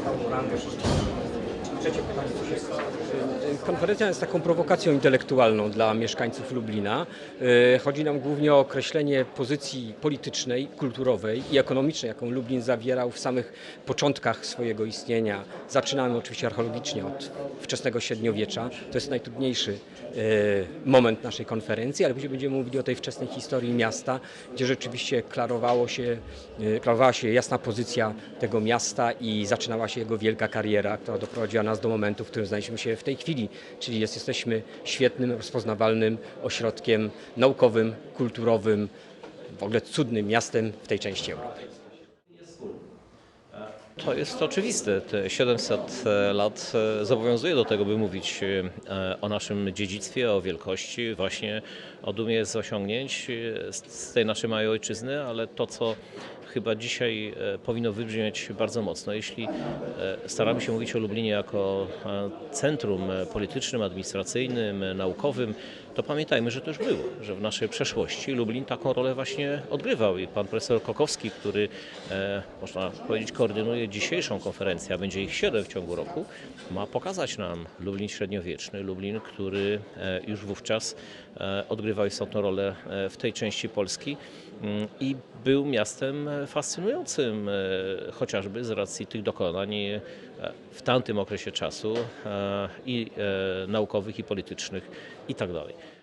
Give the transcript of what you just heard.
carburantes, esos Trzecie pytanie? Konferencja jest taką prowokacją intelektualną dla mieszkańców Lublina. E, Chodzi nam głównie o określenie pozycji politycznej, kulturowej i ekonomicznej, jaką Lublin zawierał w samych początkach swojego istnienia. Zaczynamy oczywiście archeologicznie od wczesnego średniowiecza. To jest najtrudniejszy e, moment naszej konferencji, ale później będziemy mówili o tej wczesnej historii miasta, gdzie rzeczywiście klarowało się, e, klarowała się jasna pozycja tego miasta i zaczynała się jego wielka kariera, która doprowadziła nas do momentu, w którym znaleźliśmy się w tej chwili, czyli jest, jesteśmy świetnym, rozpoznawalnym ośrodkiem naukowym, kulturowym, w ogóle cudnym miastem w tej części Europy. To jest oczywiste. Te 700 lat e, zobowiązuje do tego, by mówić e, o naszym dziedzictwie, o wielkości, właśnie o dumie z osiągnięć e, z- tej naszej małej ojczyzny, ale to, co chyba dzisiaj e, powinno wybrzmieć bardzo mocno, jeśli e, staramy się mówić o Lublinie jako e, centrum e, politycznym, administracyjnym, e, naukowym, to pamiętajmy, że to już było, że w naszej przeszłości Lublin taką rolę właśnie odgrywał. I pan profesor Kokowski, który e, można powiedzieć koordynuje dzisiejszą konferencję, a będzie ich siedem w ciągu roku, ma pokazać nam Lublin średniowieczny, Lublin, który e, już wówczas e, odgrywał istotną rolę e, w tej części Polski mm, i był miastem fascynującym, chociażby z racji tych dokonań w tamtym okresie czasu i naukowych, i politycznych, i tak dalej.